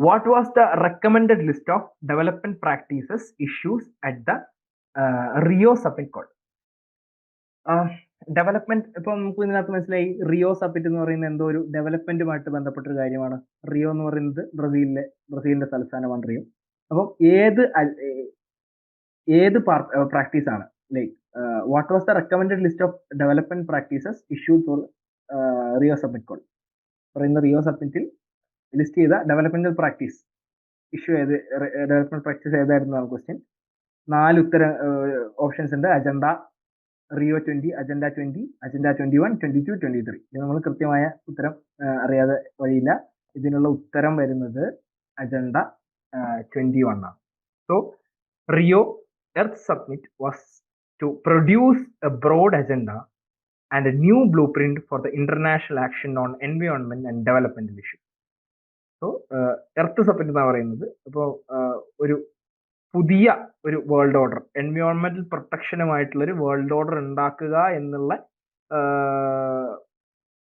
what was the recommended list of development practices issues at the Rio summit call development ഇപ്പൊ നമുക്ക് ഇതിനകത്ത് മനസ്സിലായി Rio submit എന്ന് പറയുന്ന എന്തോ ഒരു ഡെവലപ്മെന്റുമായിട്ട് ബന്ധപ്പെട്ട ഒരു കാര്യമാണ്. റിയോ എന്ന് പറയുന്നത് ബ്രസീലിലെ ബ്രസീലിന്റെ തലസ്ഥാനമാണ് റിയോ അപ്പം ഏത് ഏത് പ്രാക്ടീസ് ആണ്? Like what was the recommended list of development practices issued for Rio summit call പറയുന്ന റിയോ സബ്മിറ്റിൽ ലിസ്റ്റ് ചെയ്ത ഡെവലപ്മെന്റൽ പ്രാക്ടീസ് ഇഷ്യൂ ഏത് ഡെവലപ്മെന്റ് പ്രാക്ടീസ് ഏതായിരുന്നു എന്നാണ് ക്വസ്റ്റ്യൻ നാല് ഉത്തര ഓപ്ഷൻസ് ഉണ്ട്. Agenda Rio twenty agenda twenty agenda twenty one twenty two twenty three ഇത് നമ്മൾ കൃത്യമായ ഉത്തരം അറിയാതെ വഴിയില്ല. ഇതിനുള്ള ഉത്തരം വരുന്നത് അജണ്ട ട്വന്റി വൺ ആണ്. So Rio earth summit was to produce a broad agenda and a new blueprint for the international action on environment and development issue so earth summit എന്നാണ് പറയുന്നത്. അപ്പോൾ ഒരു പുതിയ ഒരു വേൾഡ് ഓർഡർ എൻവയോൺമെന്റൽ പ്രൊട്ടക്ഷനുമായിട്ടുള്ള ഒരു world order ഉണ്ടാക്കുക എന്നുള്ള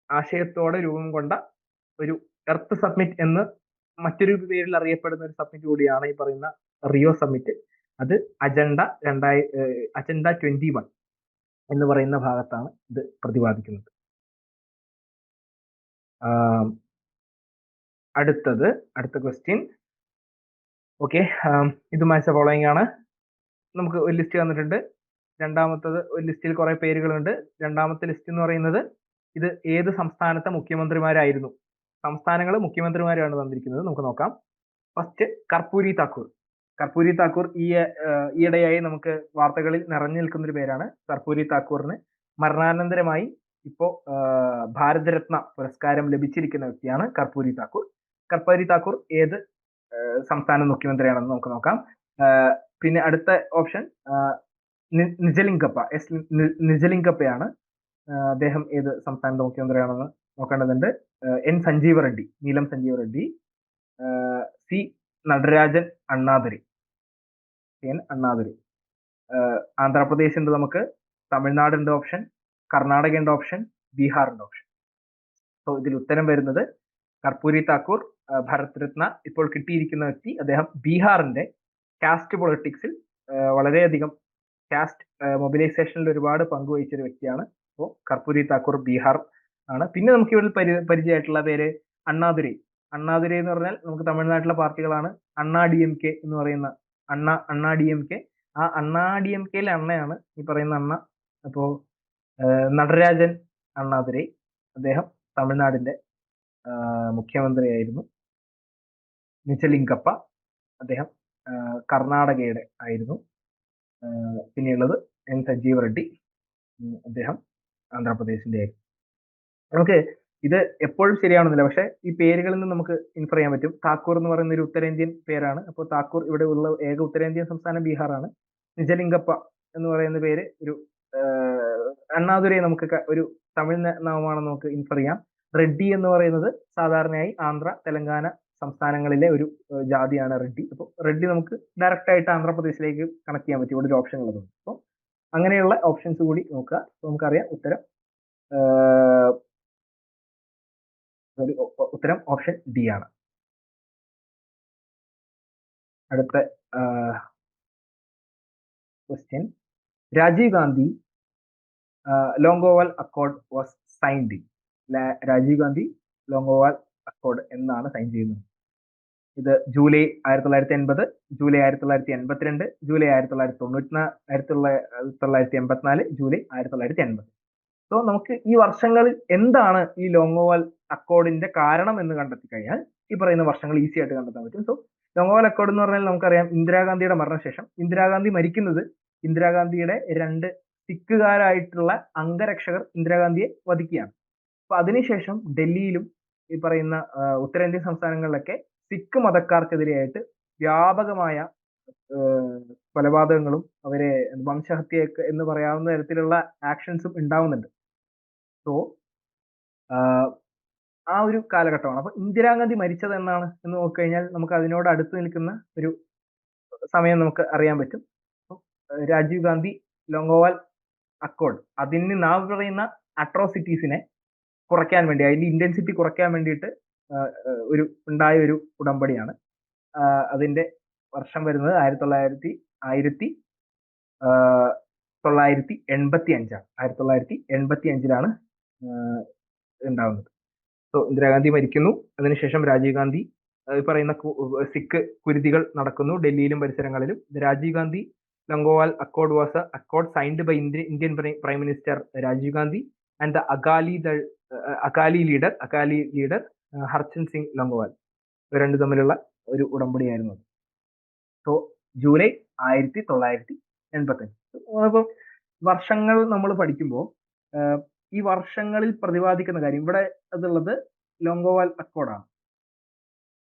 ആശയത്തോടെ രൂപം കൊണ്ട ഒരു എർത്ത് സബ്മിറ്റ് എന്ന് മറ്റൊരു പേരിൽ അറിയപ്പെടുന്ന ഒരു സബ്മിറ്റ് കൂടിയാണ് ഈ പറയുന്ന റിയോ സബ്മിറ്റ് അത് അജണ്ട രണ്ടായി അജണ്ട ട്വന്റി വൺ എന്ന് പറയുന്ന ഭാഗത്താണ് ഇത് പ്രതിപാദിക്കുന്നത്. അടുത്തത് അടുത്ത ക്വസ്റ്റ്യൻ ഓക്കെ ഇത് മാച്ച് ഫോളോയിങ് ആണ്. നമുക്ക് ഒരു ലിസ്റ്റ് തന്നിട്ടുണ്ട്. രണ്ടാമത്തത് ഒരു ലിസ്റ്റിൽ കുറെ പേരുകളുണ്ട്. രണ്ടാമത്തെ ലിസ്റ്റ് എന്ന് പറയുന്നത് ഇത് ഏത് സംസ്ഥാനത്തെ മുഖ്യമന്ത്രിമാരായിരുന്നു? സംസ്ഥാനങ്ങൾ മുഖ്യമന്ത്രിമാരാണ് തന്നിരിക്കുന്നത്. നമുക്ക് നോക്കാം. ഫസ്റ്റ് കർപ്പൂരി താക്കൂർ. കർപ്പൂരി താക്കൂർ ഈ ഈയിടെയായി നമുക്ക് വാർത്തകളിൽ നിറഞ്ഞു നിൽക്കുന്ന ഒരു പേരാണ് കർപ്പൂരി താക്കൂറിന്. മരണാനന്തരമായി ഇപ്പോ ഭാരതരത്ന പുരസ്കാരം ലഭിച്ചിരിക്കുന്ന വ്യക്തിയാണ് കർപ്പൂരി താക്കൂർ. കർപ്പൂരി താക്കൂർ ഏത് സംസ്ഥാന മുഖ്യമന്ത്രിയാണെന്ന് നമുക്ക് നോക്കാം. പിന്നെ അടുത്ത ഓപ്ഷൻ നിജലിംഗപ്പ എസ് നിജലിംഗപ്പയാണ്. അദ്ദേഹം ഏത് സംസ്ഥാനത്തെ മുഖ്യമന്ത്രിയാണെന്ന് നോക്കേണ്ടതുണ്ട്. N Sanjeeva Reddy Neelam Sanjeeva Reddy. C Natarajan Annadurai N Annadurai Andhra Pradesh ഉണ്ട് നമുക്ക്. തമിഴ്നാട് ഉണ്ട് ഓപ്ഷൻ. കർണാടക ഉണ്ട് ഓപ്ഷൻ. ബീഹാർ ഉണ്ട് ഓപ്ഷൻ. സോ ഇതിൽ ഉത്തരം വരുന്നത് കർപ്പൂരി താക്കൂർ ഭാരത് രത്ന ഇപ്പോൾ കിട്ടിയിരിക്കുന്ന വ്യക്തി അദ്ദേഹം ബീഹാറിന്റെ കാസ്റ്റ് പൊളിറ്റിക്സിൽ വളരെയധികം കാസ്റ്റ് മൊബിലൈസേഷനിൽ ഒരുപാട് പങ്കുവഹിച്ച ഒരു വ്യക്തിയാണ്. അപ്പോൾ കർപ്പൂരി താക്കൂർ ബീഹാർ ആണ്. പിന്നെ നമുക്ക് ഇവിടെ പരി പരിചയമായിട്ടുള്ള പേര് അണ്ണാദുരൈ. അണ്ണാദുരൈ എന്ന് പറഞ്ഞാൽ നമുക്ക് തമിഴ്നാട്ടിലെ പാർട്ടികളാണ്. അണ്ണാ ഡി എം കെ എന്ന് പറയുന്ന അണ്ണ അണ്ണാ ഡി എം കെ ആ അണ്ണാ ഡി എം കെയിലെ അണ്ണയാണ് ഈ പറയുന്ന അണ്ണ. അപ്പോൾ നടരാജൻ അണ്ണാദുരൈ. അദ്ദേഹം തമിഴ്നാടിന്റെ മുഖ്യമന്ത്രിയായിരുന്നു. നിജലിംഗപ്പ അദ്ദേഹം കർണാടകയുടെ ആയിരുന്നു. പിന്നെയുള്ളത് എൻ സജീവ് റെഡ്ഡി അദ്ദേഹം ആന്ധ്രാപ്രദേശിന്റെ ആയിരുന്നു. നമുക്ക് ഇത് എപ്പോഴും ശരിയാണെന്നില്ല പക്ഷെ ഈ പേരുകളിൽ നിന്ന് നമുക്ക് ഇൻഫർ ചെയ്യാൻ പറ്റും. താക്കൂർ എന്ന് പറയുന്ന ഒരു ഉത്തരേന്ത്യൻ പേരാണ്. അപ്പോൾ താക്കൂർ ഇവിടെ ഉള്ള ഏക ഉത്തരേന്ത്യൻ സംസ്ഥാനം ബീഹാറാണ്. നിജലിംഗപ്പ എന്ന് പറയുന്ന പേര് ഒരു അണ്ണാതുരയെ നമുക്ക് ഒരു തമിഴ് നാമമാണെന്ന് നമുക്ക് ഇൻഫർ ചെയ്യാം. റെഡ്ഡി എന്ന് പറയുന്നത് സാധാരണയായി ആന്ധ്ര തെലങ്കാന സംസ്ഥാനങ്ങളിലെ ഒരു ജാതിയാണ് റെഡ്ഡി. അപ്പോൾ റെഡ്ഡി നമുക്ക് ഡയറക്റ്റ് ആയിട്ട് ആന്ധ്രാപ്രദേശിലേക്ക് കണക്ട് ചെയ്യാൻ പറ്റും. ഇവിടെ ഒരു ഓപ്ഷൻ ഉള്ളതുകൊണ്ട്. അപ്പോൾ അങ്ങനെയുള്ള ഓപ്ഷൻസ് കൂടി നോക്കുക. അപ്പോൾ നമുക്കറിയാം ഉത്തരം ഉത്തരം ഓപ്ഷൻ ഡി ആണ്. അടുത്ത question Rajiv Gandhi Longowal accord was signed Rajiv Gandhi Longowal accord എന്നാണ് സൈൻ ചെയ്യുന്നത്. ഇത് ജൂലൈ ആയിരത്തി തൊള്ളായിരത്തി എൺപത് ജൂലൈ ആയിരത്തി തൊള്ളായിരത്തി എൺപത്തിരണ്ട് ജൂലൈ ആയിരത്തി തൊള്ളായിരത്തി തൊണ്ണൂറ്റി ആയിരത്തി തൊള്ളായിരത്തി എൺപത്തിനാല് ജൂലൈ ആയിരത്തി തൊള്ളായിരത്തി എൺപത് സോ നമുക്ക് ഈ വർഷങ്ങളിൽ എന്താണ് ഈ ലോങ്ങോവാൽ അക്കോർഡിന്റെ കാരണം എന്ന് കണ്ടെത്തി കഴിഞ്ഞാൽ ഈ പറയുന്ന വർഷങ്ങൾ ഈസി ആയിട്ട് കണ്ടെത്താൻ പറ്റും. സോ ലോങ്ങോവാൽ അക്കോർഡ് എന്ന് പറഞ്ഞാൽ നമുക്കറിയാം ഇന്ദിരാഗാന്ധിയുടെ മരണശേഷം. ഇന്ദിരാഗാന്ധി മരിക്കുന്നത് ഇന്ദിരാഗാന്ധിയുടെ രണ്ട് സിഖുകാരായിട്ടുള്ള അംഗരക്ഷകർ ഇന്ദിരാഗാന്ധിയെ വധിക്കുകയാണ്. അപ്പൊ അതിനുശേഷം ഡൽഹിയിലും ഈ പറയുന്ന ഉത്തരേന്ത്യൻ സംസ്ഥാനങ്ങളിലൊക്കെ സിഖ് മതക്കാർക്കെതിരെയായിട്ട് വ്യാപകമായ കൊലപാതകങ്ങളും അവരെ വംശഹത്യയൊക്കെ എന്ന് പറയാവുന്ന തരത്തിലുള്ള ആക്ഷൻസും ഉണ്ടാവുന്നുണ്ട്. സോ ആ ഒരു കാലഘട്ടമാണ്. അപ്പൊ ഇന്ദിരാഗാന്ധി മരിച്ചത് എന്നാണ് എന്ന് നോക്കിക്കഴിഞ്ഞാൽ നമുക്ക് അതിനോട് അടുത്ത് നിൽക്കുന്ന ഒരു സമയം നമുക്ക് അറിയാൻ പറ്റും. രാജീവ് ഗാന്ധി ലോങ്കോവാൽ അക്കോർഡ് അതിന് നാം പറയുന്ന അട്രോസിറ്റീസിനെ കുറയ്ക്കാൻ വേണ്ടി അതിന്റെ ഇന്റൻസിറ്റി കുറയ്ക്കാൻ വേണ്ടിയിട്ട് ഒരു ഉണ്ടായ ഒരു ഉടമ്പടിയാണ് അതിന്റെ വർഷം വരുന്നത് ആയിരത്തി തൊള്ളായിരത്തി ആയിരത്തി തൊള്ളായിരത്തി എൺപത്തി അഞ്ചാണ് ആയിരത്തി തൊള്ളായിരത്തി എൺപത്തി അഞ്ചിലാണ് ഉണ്ടാവുന്നത് സോ ഇന്ദിരാഗാന്ധി മരിക്കുന്നു അതിനുശേഷം രാജീവ് ഗാന്ധി പറയുന്ന സിഖ് കുരുതികൾ നടക്കുന്നു ഡൽഹിയിലും പരിസരങ്ങളിലും Rajiv Gandhi Longowal accord was accord signed by Indian prime minister Rajiv Gandhi and the Akali Dal Akali leader Akali leader Harchand Singh Longowal ഇവർ രണ്ടു തമ്മിലുള്ള ഒരു ഉടമ്പടിയായിരുന്നു അത്. സോ ജൂലൈ ആയിരത്തി തൊള്ളായിരത്തി എൺപത്തി അഞ്ച് അപ്പം വർഷങ്ങൾ നമ്മൾ പഠിക്കുമ്പോൾ ഈ വർഷങ്ങളിൽ പ്രതിപാദിക്കുന്ന കാര്യം ഇവിടെ അതുള്ളത് ലോങ്കോവാൽ അക്കോർഡാണ്.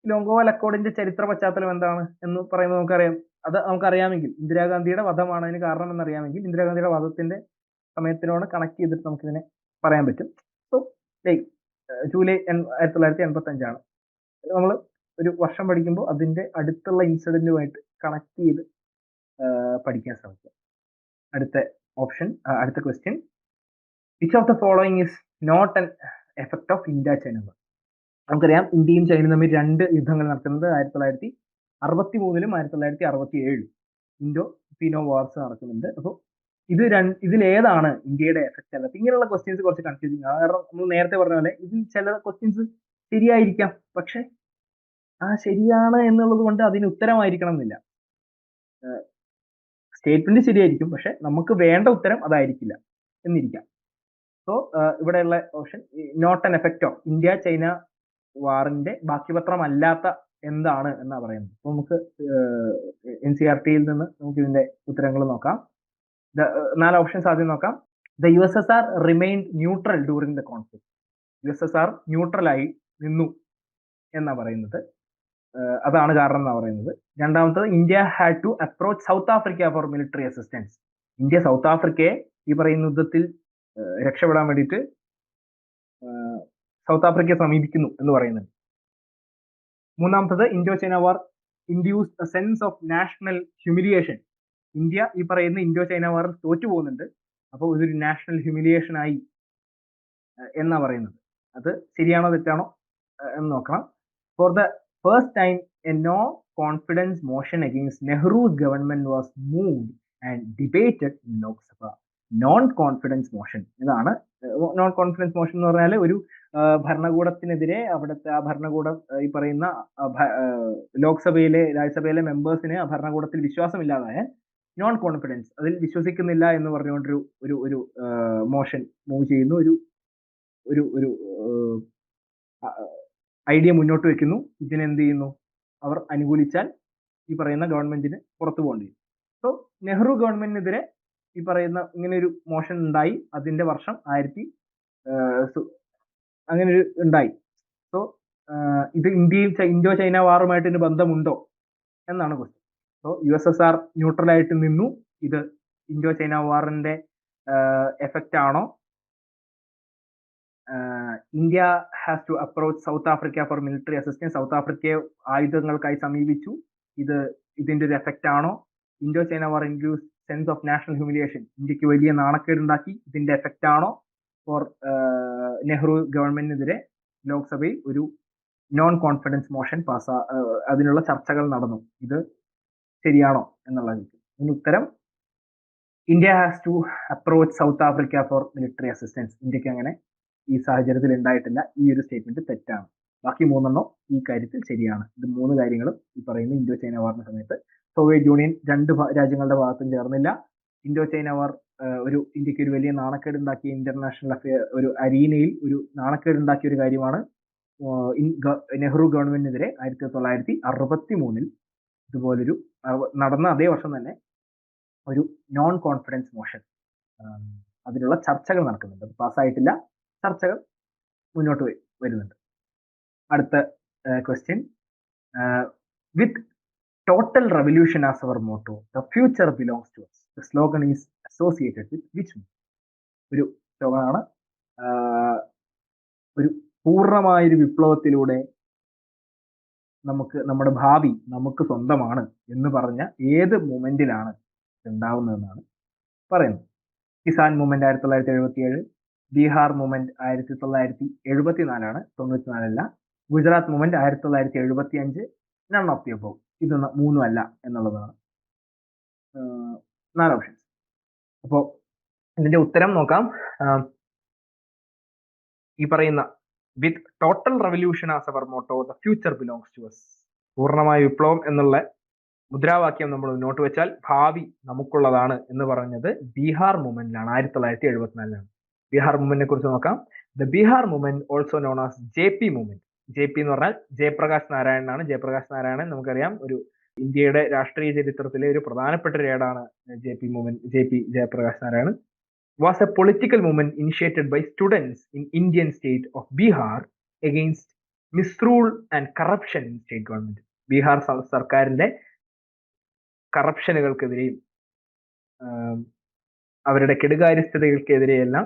ലോങ്കോവാൽ അക്കോർഡിന്റെ ചരിത്ര പശ്ചാത്തലം എന്താണ് എന്ന് പറയുമ്പോൾ നമുക്കറിയാം. അത് നമുക്കറിയാമെങ്കിൽ ഇന്ദിരാഗാന്ധിയുടെ വധമാണ് അതിന് കാരണം എന്നറിയാമെങ്കിൽ ഇന്ദിരാഗാന്ധിയുടെ വധത്തിന്റെ സമയത്തിനോട് കണക്ട് ചെയ്തിട്ട് നമുക്കിതിനെ പറയാൻ പറ്റും. സോ ജൂലൈ ആയിരത്തി തൊള്ളായിരത്തി എൺപത്തി അഞ്ചാണ് നമ്മൾ ഒരു വർഷം പഠിക്കുമ്പോൾ അതിന്റെ അടുത്തുള്ള ഇൻസിഡന്റുമായിട്ട് കണക്ട് ചെയ്ത് പഠിക്കാൻ ശ്രമിക്കുക. അടുത്ത ഓപ്ഷൻ അടുത്ത question which of the following is not an effect of India China നമുക്കറിയാം ഇന്ത്യയും ചൈനയും തമ്മിൽ രണ്ട് യുദ്ധങ്ങൾ നടക്കുന്നത് ആയിരത്തി തൊള്ളായിരത്തി അറുപത്തി മൂന്നിലും ആയിരത്തി തൊള്ളായിരത്തി അറുപത്തി ഏഴിലും ഇൻഡോ ഫിനോ വാർസ് നടക്കുന്നുണ്ട്. അപ്പോൾ ഇത് രണ്ട് ഏതാണ് ഇന്ത്യയുടെ എഫക്റ്റ് അല്ല? ഇങ്ങനെയുള്ള ക്വസ്റ്റ്യൻസ് കുറച്ച് കൺഫ്യൂസിങ് ആണ് കാരണം നമ്മൾ നേരത്തെ പറഞ്ഞ പോലെ ഇതിൽ ചില ക്വസ്റ്റ്യൻസ് ശരിയായിരിക്കാം. പക്ഷെ ആ ശരിയാണ് എന്നുള്ളത് കൊണ്ട് അതിന് ഉത്തരമായിരിക്കണം എന്നില്ല. സ്റ്റേറ്റ്മെന്റ് ശരിയായിരിക്കും. പക്ഷെ നമുക്ക് വേണ്ട ഉത്തരം അതായിരിക്കില്ല എന്നിരിക്കാം. സോ ഇവിടെയുള്ള option not an effect of India China വാറിന്റെ ബാക്കിപത്രം അല്ലാത്ത എന്താണ് എന്നാ പറയുന്നത്? അപ്പൊ നമുക്ക് എൻ സി ആർ ടിയിൽ നിന്ന് നമുക്ക് ഇതിന്റെ ഉത്തരങ്ങൾ നോക്കാം. നാല് ഓപ്ഷൻസ് ആദ്യം നോക്കാം. The U S S R remained neutral during the conflict. U S S R ന്യൂട്രലായി നിന്നു എന്നാ പറയുന്നത്. അതാണ് കാരണം എന്നാ പറയുന്നത്. രണ്ടാമത്തത് India had to approach South Africa for military assistance India South ആഫ്രിക്കയെ ഈ പറയുന്ന യുദ്ധത്തിൽ രക്ഷപ്പെടാൻ വേണ്ടിയിട്ട് സൗത്ത് ആഫ്രിക്കയെ സമീപിക്കുന്നു എന്ന് പറയുന്നുണ്ട് മൂന്നാമത്തത് Indo China war induce a sense of national humiliation India ഈ പറയുന്ന ഇൻഡോ ചൈന വാറിൽ തോറ്റു പോകുന്നുണ്ട്. അപ്പോൾ ഇതൊരു നാഷണൽ ഹ്യൂമിലിയേഷൻ ആയി എന്നാ പറയുന്നത്. അത് ശരിയാണോ തെറ്റാണോ എന്ന് നോക്കണം. For the first time a no confidence motion against Nehru government was moved and debated in Lok Sabha non confidence motion ഇതാണ് നോൺ കോൺഫിഡൻസ് മോഷൻ എന്ന് പറഞ്ഞാൽ ഒരു ഭരണകൂടത്തിനെതിരെ അവിടുത്തെ ആ ഭരണകൂടം ഈ പറയുന്ന ലോക്സഭയിലെ രാജ്യസഭയിലെ മെമ്പേഴ്സിന് ആ ഭരണകൂടത്തിൽ വിശ്വാസമില്ലാതായാൽ നോൺ കോൺഫിഡൻസ് അതിൽ വിശ്വസിക്കുന്നില്ല എന്ന് പറഞ്ഞുകൊണ്ടൊരു ഒരു ഒരു മോഷൻ മൂവ് ചെയ്യുന്നു. ഒരു ഒരു ഒരു ഐഡിയ മുന്നോട്ട് വെക്കുന്നു. ഇതിനെന്ത് ചെയ്യുന്നു? അവർ അനുകൂലിച്ചാൽ ഈ പറയുന്ന ഗവൺമെന്റിന് പുറത്തു പോകേണ്ടി വരും. സോ നെഹ്റു ഗവൺമെന്റിനെതിരെ ഈ പറയുന്ന ഇങ്ങനെ ഒരു മോഷൻ ഉണ്ടായി. അതിന്റെ വർഷം ആയിരത്തി അങ്ങനെ ഒരു ഉണ്ടായി. സോ ഇത് ഇന്ത്യയും ഇന്തോ ചൈന വാറുമായിട്ട് ഇതിന് ബന്ധമുണ്ടോ? എന്നാണ് question so U S S R neutral ആയിട്ട് നിന്നു. ഇത് ഇൻഡോ ചൈന വാറിന്റെ എഫക്റ്റ് ആണോ? India has to approach South Africa for military assistance South ആഫ്രിക്കയെ ആയുധങ്ങൾക്കായി സമീപിച്ചു. ഇത് ഇതിന്റെ ഒരു എഫക്റ്റ് ആണോ? Indo China war induce sense of national humiliation ഇന്ത്യയ്ക്ക് വലിയ നാണക്കേടുണ്ടാക്കി. ഇതിന്റെ എഫക്റ്റ് ആണോ? ഫോർ നെഹ്റു ഗവൺമെന്റിനെതിരെ ലോക്സഭയിൽ ഒരു നോൺ കോൺഫിഡൻസ് മോഷൻ പാസ് അതിനുള്ള ചർച്ചകൾ നടന്നു. ഇത് ശരിയാണോ എന്നുള്ളത്. അതിന് ഉത്തരം India has to approach South Africa for military assistance ഇന്ത്യയ്ക്ക് അങ്ങനെ ഈ സാഹചര്യത്തിൽ ഉണ്ടായിട്ടില്ല. ഈ ഒരു സ്റ്റേറ്റ്മെന്റ് തെറ്റാണ്. ബാക്കി മൂന്നെണ്ണം ഈ കാര്യത്തിൽ ശരിയാണ്. ഇത് മൂന്ന് കാര്യങ്ങളും ഈ പറയുന്ന ഇന്തോ ചൈന വാറിന്റെ സമയത്ത്. സോവിയറ്റ് യൂണിയൻ രണ്ട് രാജ്യങ്ങളുടെ ഭാഗത്തും ചേർന്നില്ല. ഇന്തോ ചൈന വാർ ഒരു ഇന്ത്യയ്ക്ക് ഒരു വലിയ നാണക്കേട് ഉണ്ടാക്കിയ ഇന്റർനാഷണൽ അഫയർ ഒരു അരീനയിൽ ഒരു നാണക്കേട് ഉണ്ടാക്കിയ ഒരു കാര്യമാണ് നെഹ്റു ഗവൺമെന്റിനെതിരെ ആയിരത്തി തൊള്ളായിരത്തി അറുപത്തി മൂന്നിൽ ഇതുപോലൊരു നടന്ന അതേ വർഷം തന്നെ ഒരു നോൺ കോൺഫിഡൻസ് മോഷൻ അതിനുള്ള ചർച്ചകൾ നടക്കുന്നുണ്ട്. പാസ്സായിട്ടില്ല. ചർച്ചകൾ മുന്നോട്ട് വരുന്നുണ്ട്. അടുത്ത question with total revolution as our motto the future belongs to us the slogan is associated with which ഒരു സ്ലോഗനാണ് ഒരു പൂർണമായൊരു വിപ്ലവത്തിലൂടെ നമുക്ക് നമ്മുടെ ഭാവി നമുക്ക് സ്വന്തമാണ് എന്ന് പറഞ്ഞ ഏത് മൂമെന്റിലാണ് ഉണ്ടാവുന്നതെന്നാണ് പറയുന്നത്. കിസാൻ മൂവ്മെന്റ് ആയിരത്തി തൊള്ളായിരത്തി എഴുപത്തി ഏഴ് ബീഹാർ മൂവ്മെന്റ് ആയിരത്തി തൊള്ളായിരത്തി എഴുപത്തിനാലാണ് തൊണ്ണൂറ്റിനാലല്ല ഗുജറാത്ത് മൂവ്മെന്റ് ആയിരത്തി തൊള്ളായിരത്തി എഴുപത്തി അഞ്ച് നൺ ഓഫ് ദി അബോവ് ഇത് മൂന്നും അല്ല എന്നുള്ളതാണ് നാല് ഓപ്ഷൻസ് അപ്പോൾ ഇതിന്റെ ഉത്തരം നോക്കാം. ഈ പറയുന്ന with total revolution as our motto the future belongs to us. പൂർണമായ വിപ്ലവം എന്നുള്ള മുദ്രാവാക്യം നമ്മൾ മുന്നോട്ട് വെച്ചാൽ ഭാവി നമുക്കുള്ളതാണ് എന്ന് പറഞ്ഞത് ബീഹാർ മൂവ്മെന്റിലാണ് ആയിരത്തി തൊള്ളായിരത്തി എഴുപത്തിനാലിലാണ് ബീഹാർ മൂവ്മെന്റിനെ കുറിച്ച് നോക്കാം. The Bihar movement also known as J P movement. J P എന്ന് പറഞ്ഞാൽ ജയപ്രകാശ് നാരായണനാണ്. ജയപ്രകാശ് നാരായണൻ നമുക്കറിയാം ഒരു ഇന്ത്യയുടെ രാഷ്ട്രീയ ചരിത്രത്തിലെ ഒരു പ്രധാനപ്പെട്ട ഒരു ഏടാണ് J P movement J P Jayaprakash Narayanan. Was a political movement initiated by students in Indian state of Bihar against misrule and corruption in state government Bihar സർക്കാരിന്റെ കറപ്ഷനുകൾക്കെതിരെയും അവരുടെ കെടുകാര്യസ്ഥതകൾക്കെതിരെയെല്ലാം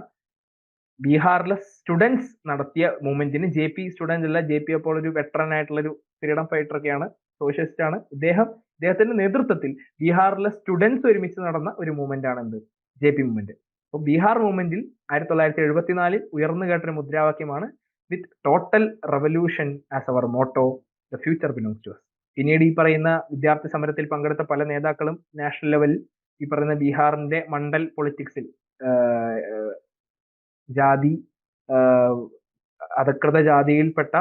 ബീഹാറിലെ സ്റ്റുഡൻസ് നടത്തിയ മൂവ്മെന്റിന് ജെ പി സ്റ്റുഡന്റ് അല്ല J P അപ്പോൾ ഒരു വെറ്ററൻ ആയിട്ടുള്ള ഒരു ഫ്രീഡം ഫൈറ്റർ ഒക്കെയാണ് സോഷ്യലിസ്റ്റ് ആണ് ഇദ്ദേഹം ഇദ്ദേഹത്തിന്റെ നേതൃത്വത്തിൽ ബീഹാറിലെ സ്റ്റുഡൻസ് ഒരുമിച്ച് നടന്ന ഒരു മൂവ്മെന്റ് ആണ് എന്ത്? J P movement. അപ്പോൾ ബീഹാർ മൂവ്മെന്റിൽ ആയിരത്തി തൊള്ളായിരത്തി എഴുപത്തിനാലിൽ ഉയർന്നു കേട്ടൊരു മുദ്രാവാക്യമാണ് with total revolution as our motto the future belongs to us. പിന്നീട് ഈ പറയുന്ന വിദ്യാർത്ഥി സമരത്തിൽ പങ്കെടുത്ത പല നേതാക്കളും നാഷണൽ ലെവലിൽ ഈ പറയുന്ന ബീഹാറിന്റെ മണ്ഡൽ പൊളിറ്റിക്സിൽ ജാതി അധികൃത ജാതിയിൽപ്പെട്ട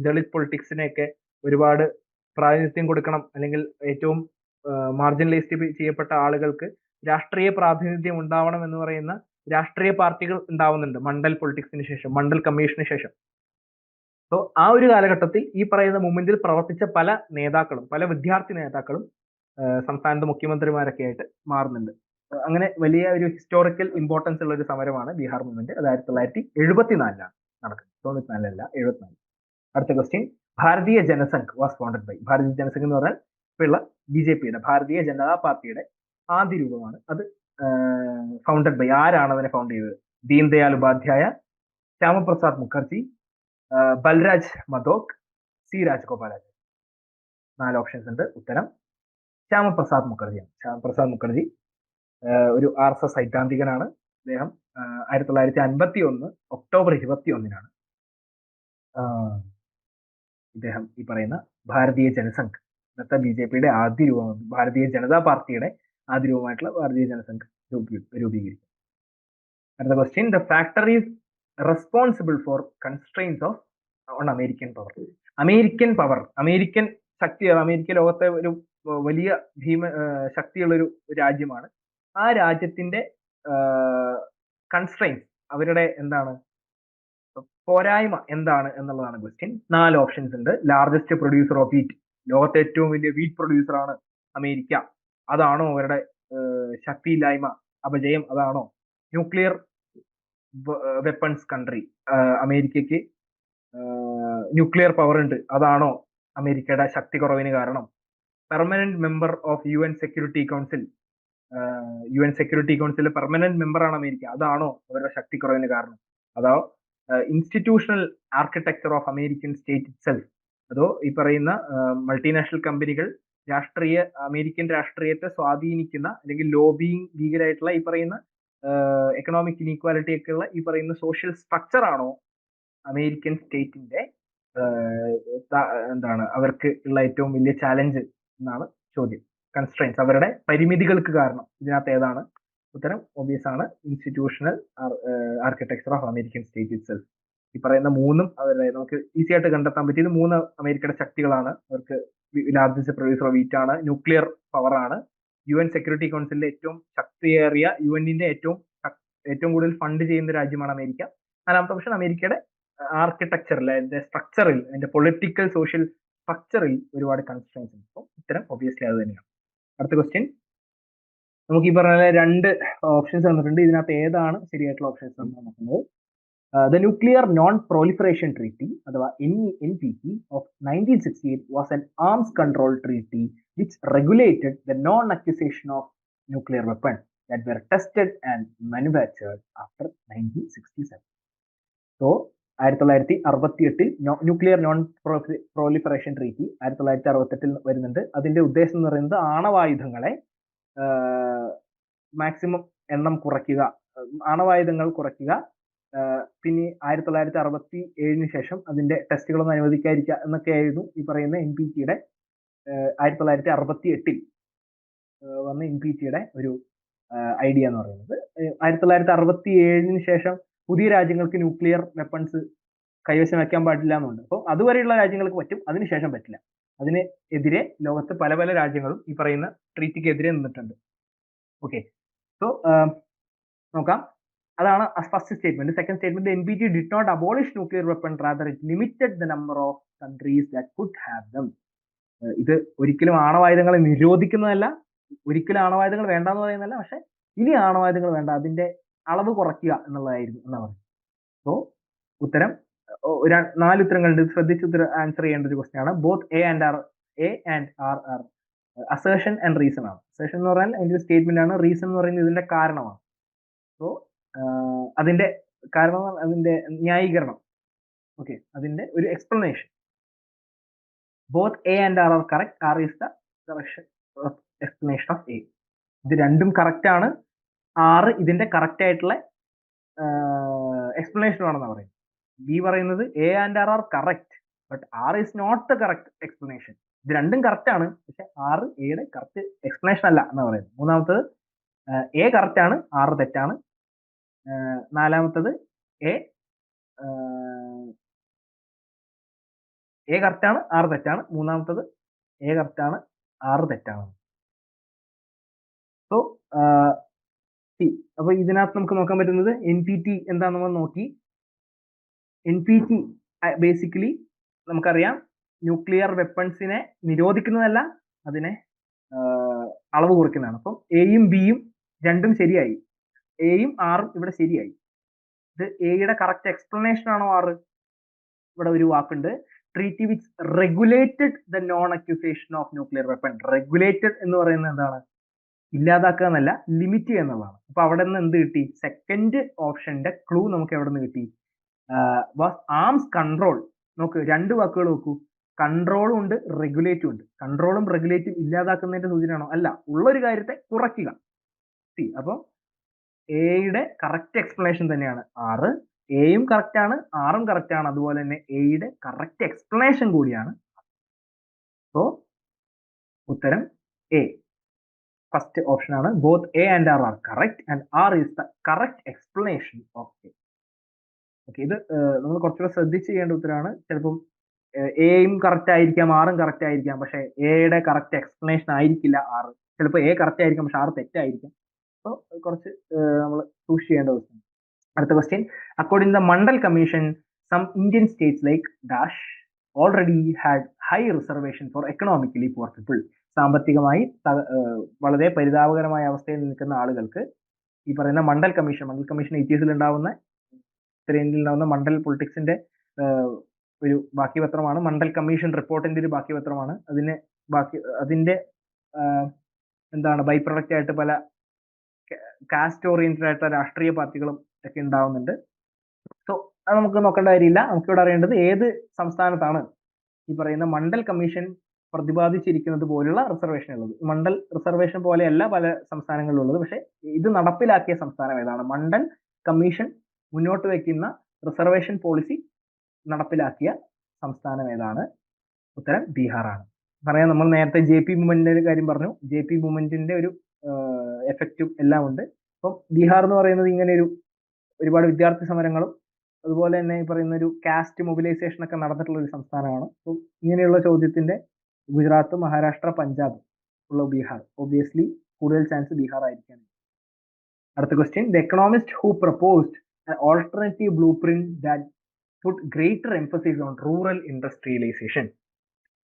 ദളിത് പൊളിറ്റിക്സിനെയൊക്കെ ഒരുപാട് പ്രാതിനിധ്യം കൊടുക്കണം അല്ലെങ്കിൽ ഏറ്റവും മാർജിനലൈസ്ഡ് ചെയ്യപ്പെട്ട ആളുകൾക്ക് രാഷ്ട്രീയ പ്രാതിനിധ്യം ഉണ്ടാവണം എന്ന് പറയുന്ന രാഷ്ട്രീയ പാർട്ടികൾ ഉണ്ടാവുന്നുണ്ട്. മണ്ഡൽ പൊളിറ്റിക്സിന് ശേഷം മണ്ഡൽ കമ്മീഷന് ശേഷം. സോ ആ ഒരു കാലഘട്ടത്തിൽ ഈ പറയുന്ന മൂവ്മെന്റിൽ പ്രവർത്തിച്ച പല നേതാക്കളും പല വിദ്യാർത്ഥി നേതാക്കളും സംസ്ഥാനത്തെ മുഖ്യമന്ത്രിമാരൊക്കെ ആയിട്ട് മാറുന്നുണ്ട്. അങ്ങനെ വലിയ ഒരു ഹിസ്റ്റോറിക്കൽ ഇമ്പോർട്ടൻസ് ഉള്ള ഒരു സമരമാണ് ബീഹാർ മൂവ്മെന്റ് അത് ആയിരത്തി തൊള്ളായിരത്തി എഴുപത്തിനാലിലാണ് നടക്കുന്നത്. തൊണ്ണൂറ്റിനാലല്ല എഴുപത്തിനാല്. അടുത്ത question Bharatiya Jana Sangh was founded by ഭാരതീയ ജനസംഘ് എന്ന് പറഞ്ഞാൽ ഇപ്പോഴുള്ള ബി ജെ പിയുടെ ഭാരതീയ ജനതാ പാർട്ടിയുടെ ആദ്യ രൂപമാണ് അത് ഫൗണ്ടഡ് ബൈ ആരാണ് അതിനെ ഫൗണ്ട് ചെയ്തത്? ദീൻദയാൽ ഉപാധ്യായ ശ്യാമപ്രസാദ് മുഖർജി ബൽരാജ് മധോക് സി രാജഗോപാലാചാര്യ. നാല് ഓപ്ഷൻസ് ഉണ്ട്. ഉത്തരം ശ്യാമപ്രസാദ് മുഖർജിയാണ് ശ്യാമപ്രസാദ് മുഖർജി ഒരു ആർ എസ് എസ് സൈദ്ധാന്തികനാണ്. അദ്ദേഹം ആയിരത്തി തൊള്ളായിരത്തി അൻപത്തി ഒന്ന് ഒക്ടോബർ ഇരുപത്തി ഒന്നിനാണ് ഇദ്ദേഹം ഈ പറയുന്ന ഭാരതീയ ജനസംഘ്. ഇന്നത്തെ ബി ജെ പിയുടെ ആദ്യ രൂപം ഭാരതീയ ജനതാ പാർട്ടിയുടെ ആദ്യ രൂപമായിട്ടുള്ള ഭാരതീയ ജനസംഘം രൂപീ രൂപീകരിക്കും. അടുത്ത question the factories responsible for constraints of on American power American power American Shakti America ലോകത്തെ ഒരു വലിയ ഭീമ ശക്തിയുള്ള ഒരു രാജ്യമാണ്. ആ രാജ്യത്തിന്റെ കൺസ്ട്രെയിൻസ് അവരുടെ എന്താണ്? പോരായ്മ എന്താണ് എന്നുള്ളതാണ് ക്വസ്റ്റ്യൻ നാല് ഓപ്ഷൻസ് ഉണ്ട്. ലാർജസ്റ്റ് പ്രൊഡ്യൂസർ ഓഫ് വീറ്റ് ലോകത്തെ ഏറ്റവും വലിയ വീറ്റ് പ്രൊഡ്യൂസർ ആണ് അമേരിക്ക. അതാണോ അവരുടെ ശക്തിയില്ലായ്മ അപജയം അതാണോ? ന്യൂക്ലിയർ വെപ്പൺസ് കൺട്രി അമേരിക്കയ്ക്ക് ന്യൂക്ലിയർ പവർ ഉണ്ട്. അതാണോ അമേരിക്കയുടെ ശക്തി കുറവിന് കാരണം? Permanent member of U N security council U N security കൗൺസിലെ permanent member ആണ് അമേരിക്ക. അതാണോ അവരുടെ ശക്തി കുറവിന് കാരണം? അതോ institutional architecture of American state itself അതോ ഈ പറയുന്ന മൾട്ടിനാഷണൽ കമ്പനികൾ രാഷ്ട്രീയ അമേരിക്കൻ രാഷ്ട്രീയത്തെ സ്വാധീനിക്കുന്ന അല്ലെങ്കിൽ ലോബിയിങ് ലീഗലായിട്ടുള്ള ഈ പറയുന്ന എക്കണോമിക് ഇനീക്വാലിറ്റി ഉള്ള ഈ പറയുന്ന സോഷ്യൽ സ്ട്രക്ചർ ആണോ അമേരിക്കൻ സ്റ്റേറ്റിന്റെ എന്താണ് അവർക്ക് ഉള്ള ഏറ്റവും വലിയ ചാലഞ്ച് എന്നാണ് ചോദ്യം. കൺസ്ട്രെയിൻസ് അവരുടെ പരിമിതികൾക്ക് കാരണം. ഇതിനകത്ത് ഏതാണ് ഉത്തരം? ഒബിയസ് ആണ്. Institutional architecture of American state itself ഈ പറയുന്ന മൂന്നും അവരുടെ നമുക്ക് ഈസി ആയിട്ട് കണ്ടെത്താൻ പറ്റിയത് മൂന്ന് അമേരിക്കയുടെ ശക്തികളാണ് അവർക്ക് ലാർജസ്റ്റ് പ്രൊഡ്യൂസർ ഓഫ് വീറ്റ് ആണ്. ന്യൂക്ലിയർ പവർ ആണ്. യു എൻ സെക്യൂരിറ്റി കൗൺസിലിന്റെ ഏറ്റവും ശക്തിയേറിയ യു എന്നിന്റെ ഏറ്റവും ഏറ്റവും കൂടുതൽ ഫണ്ട് ചെയ്യുന്ന രാജ്യമാണ് അമേരിക്ക. നാലാമത്തെ ഓപ്ഷൻ അമേരിക്കയുടെ ആർക്കിടെക്ചറിൽ അതിന്റെ സ്ട്രക്ചറിൽ അതിന്റെ പൊളിറ്റിക്കൽ സോഷ്യൽ സ്ട്രക്ചറിൽ ഒരുപാട് കൺസ്ട്രൻസ് ഉണ്ട്. അപ്പോൾ ഇത്തരം ഒബിയസ്ലി അത് തന്നെയാണ്. അടുത്ത ക്വസ്റ്റ്യൻ നമുക്ക് ഈ പറഞ്ഞ രണ്ട് ഓപ്ഷൻസ് തന്നിട്ടുണ്ട്. ഇതിനകത്ത് ഏതാണ് ശരിയായിട്ടുള്ള ഓപ്ഷൻസ് എന്ന് നോക്കുന്നത്? The nuclear non proliferation treaty അഥവാ N N P T of nineteen sixty eight was an arms control treaty which regulated the non acquisition of nuclear weapon that were tested and manufactured after nineteen sixty seven so ആയിരത്തി തൊള്ളായിരത്തി അറുപത്തി എട്ടിൽ nuclear non proliferation treaty ആയിരത്തി തൊള്ളായിരത്തി അറുപത്തെട്ടിൽ വരുന്നുണ്ട്. അതിന്റെ ഉദ്ദേശം എന്ന് പറയുന്നത് ആണവായുധങ്ങളെ മാക്സിമം എണ്ണം കുറയ്ക്കുക ആണവായുധങ്ങൾ കുറയ്ക്കുക പിന്നെ ആയിരത്തി തൊള്ളായിരത്തി അറുപത്തി ഏഴിന് ശേഷം അതിന്റെ ടെസ്റ്റുകളൊന്നും അനുവദിക്കാതിരിക്കുക എന്നൊക്കെയായിരുന്നു ഈ പറയുന്ന എൻ പി ടിയുടെ ആയിരത്തി തൊള്ളായിരത്തി അറുപത്തി എട്ടിൽ വന്ന എൻ പി ടിയുടെ ഒരു ഐഡിയ എന്ന് പറയുന്നത്. ആയിരത്തി തൊള്ളായിരത്തി അറുപത്തി ഏഴിന് ശേഷം പുതിയ രാജ്യങ്ങൾക്ക് ന്യൂക്ലിയർ വെപ്പൺസ് കൈവശം വെക്കാൻ പാടില്ല എന്നുണ്ട് അപ്പോൾ അതുവരെയുള്ള രാജ്യങ്ങൾക്ക് പറ്റും അതിനുശേഷം പറ്റില്ല. അതിന് എതിരെ ലോകത്ത് പല പല രാജ്യങ്ങളും ഈ പറയുന്ന ട്രീറ്റിക്ക് എതിരെ നിന്നിട്ടുണ്ട്. ഓക്കെ. സോ നോക്കാം. അതാണ് first statement second statement N B T did not abolish nuclear weapon rather it limited the number of countries that could have them ഇത് ഒരിക്കലും ആണവായുധങ്ങളെ നിരോധിക്കുന്നതല്ല ഒരിക്കലും ആണവായുധങ്ങൾ വേണ്ട എന്ന് പറയുന്നതല്ല പക്ഷെ ഇനി ആണവായുധങ്ങൾ വേണ്ട അതിന്റെ അളവ് കുറയ്ക്കുക എന്നുള്ളതായിരുന്നു എന്നാ പറയുന്നത് സോ ഉത്തരം ഒരു നാല് ഉത്തരങ്ങളുണ്ട്. ശ്രദ്ധിച്ച് ആൻസർ ചെയ്യേണ്ട ഒരു ക്വസ്റ്റ്യൻ ആണ്. Both A and R A and R R assertion and reason ആണ്. അസേഷൻ എന്ന് പറഞ്ഞാൽ അതിന്റെ സ്റ്റേറ്റ്മെന്റ് ആണ്. റീസൺ എന്ന് പറയുന്നത് ഇതിന്റെ കാരണമാണ്. സോ അതിന്റെ കാരണം അതിന്റെ ന്യായീകരണം. ഓക്കെ അതിന്റെ ഒരു explanation both A and R R correct R is the correction explanation of A ഇത് രണ്ടും കറക്റ്റ് ആണ്. ആറ് ഇതിന്റെ കറക്റ്റ് ആയിട്ടുള്ള എക്സ്പ്ലനേഷൻ ആണെന്ന് പറയുന്നത്. ബി പറയുന്നത് A and R R correct but R is not the correct explanation ഇത് രണ്ടും കറക്റ്റ് ആണ് പക്ഷെ ആറ് എയുടെ കറക്റ്റ് എക്സ്പ്ലനേഷൻ അല്ല എന്ന് പറയുന്നത്. മൂന്നാമത്തത് എ കറക്റ്റ് ആണ് ആറ് തെറ്റാണ്. നാലാമത്തത് എ എ കറക്റ്റ് ആണ് ആറ് തെറ്റാണ്. മൂന്നാമത്തത് എ കറക്റ്റ് ആണ് ആറ് തെറ്റാണ്. സോ സി അപ്പൊ ഇതിനകത്ത് നമുക്ക് നോക്കാൻ പറ്റുന്നത് എൻ പി ടി എന്താന്ന് നമ്മൾ നോക്കി. എൻ പി ടി ബേസിക്കലി നമുക്കറിയാം ന്യൂക്ലിയർ വെപ്പൺസിനെ നിരോധിക്കുന്നതല്ല അതിനെ അളവ് കുറയ്ക്കുന്നതാണ് അപ്പം എയും ബിയും രണ്ടും ശരിയായി. എയും ആറും ഇവിടെ ശരിയായി. ഇത് എയുടെ കറക്റ്റ് എക്സ്പ്ലനേഷൻ ആണോ ആറ് ഇവിടെ ഒരു വാക്കുണ്ട്. Treaty which regulated the non acquisition of nuclear weapon regulated എന്ന് പറയുന്നത് എന്താണ്? ഇല്ലാതാക്കുക എന്നല്ല ലിമിറ്റ് ചെയ്യുക എന്നുള്ളതാണ്. അപ്പൊ അവിടെ നിന്ന് എന്ത് കിട്ടി? സെക്കൻഡ് ഓപ്ഷന്റെ ക്ലൂ നമുക്ക് എവിടെ നിന്ന് കിട്ടി? വാസ് ആംസ് കൺട്രോൾ നോക്ക് രണ്ട് വാക്കുകൾ നോക്കൂ. കൺട്രോളും ഉണ്ട് റെഗുലേറ്റും ഉണ്ട്. കൺട്രോളും റെഗുലേറ്റും ഇല്ലാതാക്കുന്നതിന്റെ സൂചനയാണോ? അല്ല ഉള്ളൊരു കാര്യത്തെ കുറയ്ക്കുക. സി അപ്പം എയുടെ കറക്റ്റ് എക്സ്പ്ലനേഷൻ തന്നെയാണ്. ആറ് എയും കറക്റ്റ് ആണ് ആറും കറക്റ്റ് ആണ്. അതുപോലെ തന്നെ എയുടെ കറക്റ്റ് എക്സ്പ്ലനേഷൻ കൂടിയാണ്. സോ ഉത്തരം എ ഫസ്റ്റ് ഓപ്ഷൻ ആണ്. Both A and R R correct and R is the correct explanation of A okay ഇത് നമ്മൾ കുറച്ചുകൂടെ ശ്രദ്ധിച്ച് ചെയ്യേണ്ട ഉത്തരമാണ്. ചിലപ്പം എയും കറക്റ്റ് ആയിരിക്കാം ആറും കറക്റ്റ് ആയിരിക്കാം. പക്ഷെ എയുടെ കറക്റ്റ് എക്സ്പ്ലനേഷൻ ആയിരിക്കില്ല ആറ് ചിലപ്പോൾ എ കറക്റ്റ് ആയിരിക്കാം പക്ഷെ ആറ് തെറ്റായിരിക്കും. അപ്പോൾ കുറച്ച് നമ്മൾ സൂക്ഷിച്ച് ചെയ്യേണ്ട ദിവസം അടുത്ത question according the Mandal commission some Indian states like dash already had high reservation for economically poor people സാമ്പത്തികമായി വളരെ പരിതാപകരമായ അവസ്ഥയിൽ നിൽക്കുന്ന ആളുകൾക്ക് ഈ പറയുന്ന മണ്ഡൽ കമ്മീഷൻ മണ്ഡൽ കമ്മീഷൻ എയ്റ്റീസിൽ ഉണ്ടാവുന്ന ഉത്തരേന്ത്യയിൽ ഉണ്ടാവുന്ന മണ്ഡൽ പൊളിറ്റിക്സിന്റെ ഒരു ബാക്കി പത്രമാണ് മണ്ഡൽ കമ്മീഷൻ റിപ്പോർട്ടിന്റെ ഒരു ബാക്കി പത്രമാണ് അതിന് ബാക്കി അതിന്റെ എന്താണ് ബൈ പ്രൊഡക്റ്റ് ആയിട്ട് പല കാസ്റ്റ് ഓറിയന്റഡ് ആയിട്ടുള്ള രാഷ്ട്രീയ പാർട്ടികളും ഒക്കെ ഉണ്ടാവുന്നുണ്ട്. സോ അത് നമുക്ക് നോക്കേണ്ട കാര്യമില്ല. നമുക്കിവിടെ അറിയേണ്ടത് ഏത് സംസ്ഥാനത്താണ് ഈ പറയുന്ന മണ്ഡൽ കമ്മീഷൻ പ്രതിപാദിച്ചിരിക്കുന്നത് പോലുള്ള റിസർവേഷൻ ഉള്ളത്. മണ്ഡൽ റിസർവേഷൻ പോലെയല്ല പല സംസ്ഥാനങ്ങളിലുള്ളത്. പക്ഷെ ഇത് നടപ്പിലാക്കിയ സംസ്ഥാനം ഏതാണ്? മണ്ഡൽ കമ്മീഷൻ മുന്നോട്ട് വയ്ക്കുന്ന റിസർവേഷൻ പോളിസി നടപ്പിലാക്കിയ സംസ്ഥാനം ഏതാണ്? ഉത്തരം ബീഹാറാണ്. പറയാം നമ്മൾ നേരത്തെ ജെ പി മൂവ്മെന്റിന്റെ കാര്യം പറഞ്ഞു. ജെ പി മൂവ്മെന്റിന്റെ ഒരു എഫക്റ്റും എല്ലാം ഉണ്ട് അപ്പം ബീഹാർ എന്ന് പറയുന്നത് ഇങ്ങനെ ഒരു ഒരുപാട് വിദ്യാർത്ഥി സമരങ്ങളും അതുപോലെ തന്നെ ഈ പറയുന്ന ഒരു കാസ്റ്റ് മൊബിലൈസേഷൻ ഒക്കെ നടന്നിട്ടുള്ള ഒരു സംസ്ഥാനമാണ്. അപ്പം ഇങ്ങനെയുള്ള ചോദ്യത്തിന്റെ ഗുജറാത്ത് മഹാരാഷ്ട്ര പഞ്ചാബ് ഉള്ള ബീഹാർ. ഒബിയസ്ലി കൂടുതൽ ചാൻസ് ബീഹാർ ആയിരിക്കാൻ. അടുത്ത question the economist who proposed alternative blueprint that put greater emphasis on rural industrialisation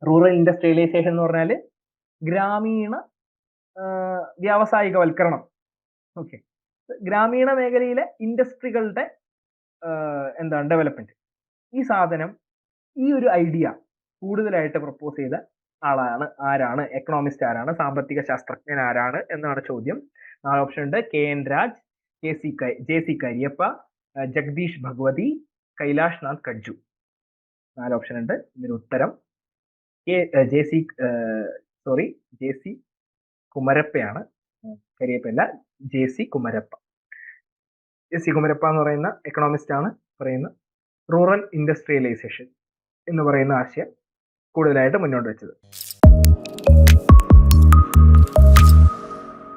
rural industrialisation എന്ന് പറഞ്ഞാൽ ഗ്രാമീണ വ്യാവസായികവൽക്കരണം. ഓക്കെ. ഗ്രാമീണ മേഖലയിലെ ഇൻഡസ്ട്രികളുടെ എന്താണ് ഡെവലപ്മെന്റ്. ഈ സാധനം ഈ ഒരു ഐഡിയ കൂടുതലായിട്ട് പ്രപ്പോസ് ചെയ്ത ആളാണ് ആരാണ് എക്കണോമിസ്റ്റ് ആരാണ് സാമ്പത്തിക ശാസ്ത്രജ്ഞൻ ആരാണ് എന്നാണ് ചോദ്യം. നാല് ഓപ്ഷൻ ഉണ്ട്. K N Raj K C J C Cariappa Jagdish Bhagwati Kailash Nath Katju. നാല് ഓപ്ഷൻ ഉണ്ട്. ഇതിന് ഉത്തരം. K J C sorry J C കുമരപ്പയാണ്. കരിയപ്പല്ല J C Kumarappa. J C Kumarappa എന്ന് പറയുന്ന എക്കണോമിസ്റ്റ് ആണ്. പറയുന്ന റൂറൽ ഇൻഡസ്ട്രിയലൈസേഷൻ എന്ന് പറയുന്ന ആശയം കൂടുതലായിട്ട് മുന്നോട്ട് വെച്ചത്.